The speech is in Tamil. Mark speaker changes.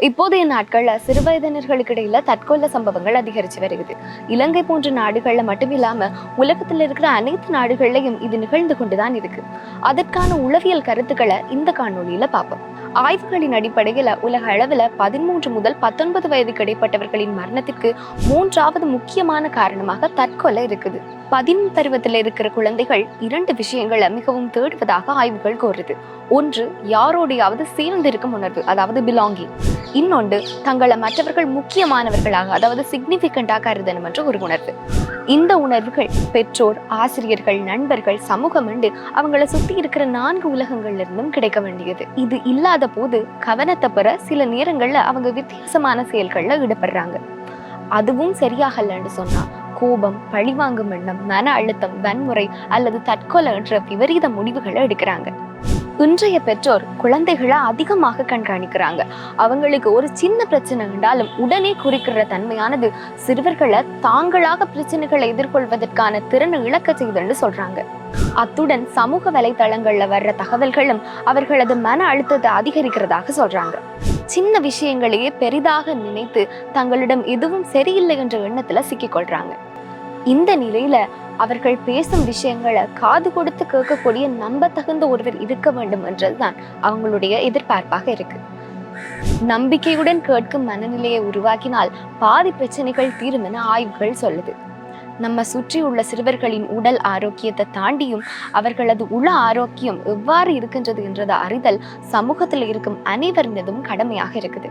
Speaker 1: இப்போதைய நாட்கள்ல சிறுவயதினர்களுக்கு இடையில தற்கொலை சம்பவங்கள் அதிகரிச்சு வருகிறது. இலங்கை போன்ற நாடுகள்ல மட்டும் இல்லாம உலகத்துல இருக்கிற அனைத்து நாடுகள்லயும் இது நிகழ்ந்து கொண்டுதான் இருக்கு. அதற்கான உளவியல் கருத்துக்களை இந்த காணொலியில பார்ப்போம். ஆய்வுகளின் அடிப்படையில் உலக அளவில் பதிமூன்று முதல் பத்தொன்பது வயதுக்கு இடைப்பட்டவர்களின் மரணத்திற்கு மூன்றாவது முக்கியமான காரணமாக தற்கொலை இருக்குது. பதின் பருவத்தில் இருக்கிற குழந்தைகள் இரண்டு விஷயங்களை மிகவும் தேடுவதாக ஆய்வுகள் கோருது ஒன்று யாரோடையாவது சேர்ந்திருக்கும் உணர்வு அதாவது பிலாங்கிங் இன்னொன்று தங்களை மற்றவர்கள் முக்கியமானவர்களாக அதாவது சிக்னிஃபிகண்டாக கருதணும் என்ற ஒரு உணர்வு. இந்த உணர்வுகள் பெற்றோர் ஆசிரியர்கள் நண்பர்கள் சமூகம் என்று அவங்கள சுற்றி இருக்கிற நான்கு உலகங்கள்ல இருந்தும் கிடைக்க வேண்டியது. இது இல்லாத போது கவனத்தை பெற சில நேரங்கள்ல அவங்க வித்தியாசமான செயல்கள்ல ஈடுபடுறாங்க. அதுவும் சரியாகலன்னு சொன்னா கோபம் பழிவாங்கும் எண்ணம் மன அழுத்தம் வன்முறை அல்லது தற்கொலை என்ற விபரீத முடிவுகளை எடுக்கிறாங்க. இன்றைய பெற்றோர் குழந்தைகளை அதிகமாக கண்காணிக்கிறாங்க. அவங்களுக்கு ஒரு சின்ன பிரச்சனை இருந்தாலும் உடனே குறிக்கிற தன்மையானது சிறுவர்களை தாங்களாக பிரச்சனைகளை எதிர்கொள்வதற்கான திறனை இழக்க செய்துன்னு சொல்றாங்க. அத்துடன் சமூக வலைதளங்கள்ல வர்ற தகவல்களும் அவர்களது மன அழுத்தத்தை அதிகரிக்கிறதாக சொல்றாங்க. சின்ன விஷயங்களையே பெரிதாக நினைத்து தங்களிடம் எதுவும் சரியில்லை என்ற எண்ணத்துல சிக்கிக்கொள்றாங்க. இந்த நிலையில அவர்கள் பேசும் விஷயங்களை காது கொடுத்து கேட்கக்கூடிய நம்பத்தகுந்த ஒருவர் இருக்க வேண்டும் என்றதுதான் அவங்களுடைய எதிர்பார்ப்பாக இருக்கு. நம்பிக்கையுடன் கேட்கும் மனநிலையை உருவாக்கினால் பாதி பிரச்சனைகள் தீரும் என ஆய்வுகள் சொல்லுது. நம்ம சுற்றி உள்ள சிறுவர்களின் உடல் ஆரோக்கியத்தை தாண்டியும் அவர்களது உள ஆரோக்கியம் எவ்வாறு இருக்கின்றது என்றதை அறிதல் சமூகத்தில் இருக்கும் அனைவரினதும் கடமையாக இருக்குது.